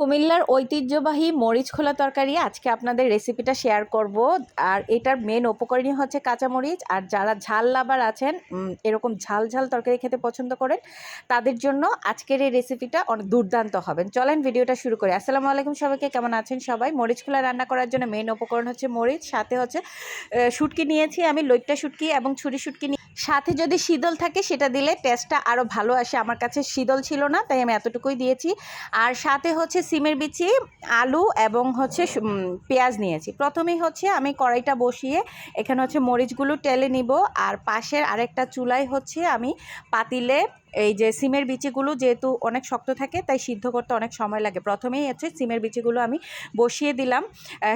কুমিল্লার ঐতিহ্যবাহী মরিচ খোলা তরকারি আজকে আপনাদের রেসিপিটা শেয়ার করব। আর এটার মেন উপকরণই হচ্ছে কাঁচামরিচ। আর যারা ঝাল লাভার আছেন এরকম ঝাল ঝাল তরকারি খেতে পছন্দ করেন, তাদের জন্য আজকের এই রেসিপিটা অনেক দুর্দান্ত হবেন চলেন ভিডিওটা শুরু করি। আসসালামু আলাইকুম সবাইকে, কেমন আছেন সবাই? মরিচ খোলা রান্না করার জন্য মেন উপকরণ হচ্ছে মরিচ, সাথে হচ্ছে শুটকি নিয়েছি আমি, লইট্টা শুটকি এবং ছুরি শুটকি নিয়ে সাথে যদি শীতল থাকে সেটা দিলে টেস্টটা আরও ভালো আসে। আমার কাছে শীতল ছিল না, তাই আমি এতটুকুই দিয়েছি। আর সাথে হচ্ছে সিমের বিচি, আলু এবং হচ্ছে পেঁয়াজ নিয়েছি। প্রথমেই হচ্ছে আমি কড়াইটা বসিয়ে এখানে হচ্ছে মরিচগুলো টেলে নিব। আর পাশের আরেকটা চুলায় হচ্ছে আমি পাতিলে এই যে সিমের বিচিগুলো যেহেতু অনেক শক্ত থাকে, তাই সিদ্ধ করতে অনেক সময় লাগে। প্রথমেই হচ্ছে সিমের বিচিগুলো আমি বসিয়ে দিলাম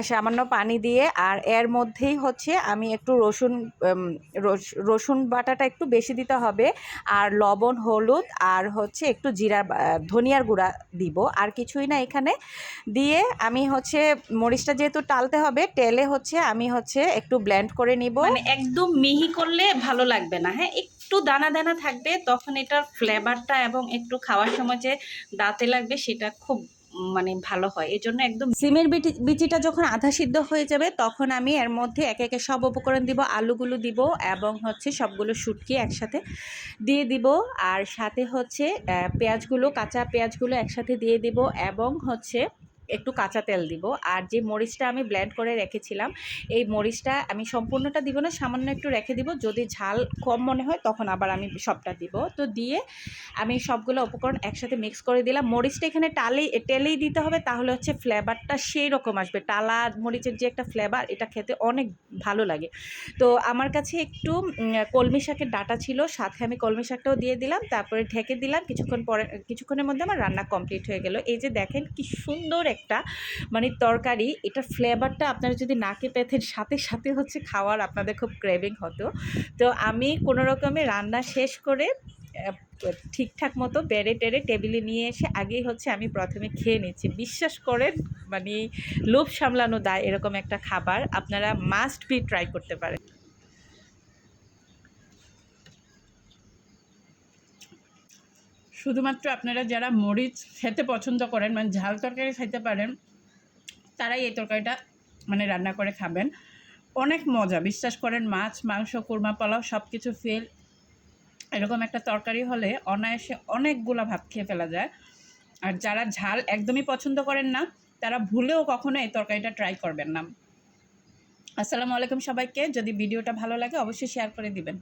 সামান্য পানি দিয়ে। আর এর মধ্যেই হচ্ছে আমি একটু রসুন রসুন বাটাটা একটু বেশি দিতে হবে। আর লবণ, হলুদ, আর হচ্ছে একটু জিরা ধনিয়ার গুঁড়া দিব। আর কিছুই না এখানে। দিয়ে আমি হচ্ছে মরিচটা যেহেতু টালতে হবে টেলে হচ্ছে আমি হচ্ছে একটু ব্লেন্ড করে নিব। মানে একদম মিহি করলে ভালো লাগবে না। হ্যাঁ একটু দানা দানা থাকবে, তখন এটার ফ্লেভারটা এবং একটু খাওয়ার সময় যে দাঁতে লাগবে সেটা খুব মানে ভালো হয়। এই জন্য একদম সিমের বিটি, বিচিটা যখন আধা সিদ্ধ হয়ে যাবে, তখন আমি এর মধ্যে একে একে সব উপকরণ দিব, আলুগুলো দিব এবং হচ্ছে সবগুলো শুটকি একসাথে দিয়ে দিব। আর সাথে হচ্ছে পেঁয়াজগুলো, কাঁচা পেঁয়াজগুলো একসাথে দিয়ে দিব এবং হচ্ছে একটু কাঁচা তেল দিব। আর যে মরিচটা আমি ব্ল্যান্ড করে রেখেছিলাম, এই মরিচটা আমি সম্পূর্ণটা দিব না, সামান্য একটু রেখে দিব। যদি ঝাল কম মনে হয়, তখন আবার আমি সবটা দিব। তো দিয়ে আমি সবগুলো উপকরণ একসাথে মিক্স করে দিলাম। মরিচটা এখানে টালেই টেলেই দিতে হবে, তাহলে হচ্ছে ফ্লেভারটা সেই রকম আসবে। টালা মরিচের যে একটা ফ্লেভার এটা খেতে অনেক ভালো লাগে। তো আমার কাছে একটু কলমি শাকের ডাটা ছিল, সাথে আমি কলমি শাকটাও দিয়ে দিলাম। তারপরে ঢেকে দিলাম। কিছুক্ষণ পরে, কিছুক্ষণের মধ্যে আমার রান্না কমপ্লিট হয়ে গেল। এই যে দেখেন কি সুন্দর একটা মানে তরকারি, এটার ফ্লেভারটা আপনারা যদি নাকে পেতেন, সাথে সাথে হচ্ছে খাওয়ার আপনাদের খুব ক্রেভিং হতো। তো আমি কোনো রকমে রান্না শেষ করে ঠিকঠাক মতো বেড়ে টেড়ে টেবিলে নিয়ে এসে আগেই হচ্ছে আমি প্রথমে খেয়ে নিচ্ছি। বিশ্বাস করেন মানে লোভ সামলানো দায় এরকম একটা খাবার, আপনারা মাস্ট বি ট্রাই করতে পারেন। শুধুমাত্র আপনারা যারা মরিচ খেতে পছন্দ করেন মানে ঝাল তরকারি খাইতে পারেন, তারাই এই তরকারিটা মানে রান্না করে খাবেন। অনেক মজা, বিশ্বাস করেন, মাছ, মাংস, কুরমা, পোলাও সব কিছু ফেল এরকম একটা তরকারি হলে অনায়াসে অনেকগুলা ভাত খেয়ে ফেলা যায়। আর যারা ঝাল একদমই পছন্দ করেন না, তারা ভুলেও কখনো এই তরকারিটা ট্রাই করবেন না। আসসালামু আলাইকুম সবাইকে। যদি ভিডিওটা ভালো লাগে, অবশ্যই শেয়ার করে দিবেন।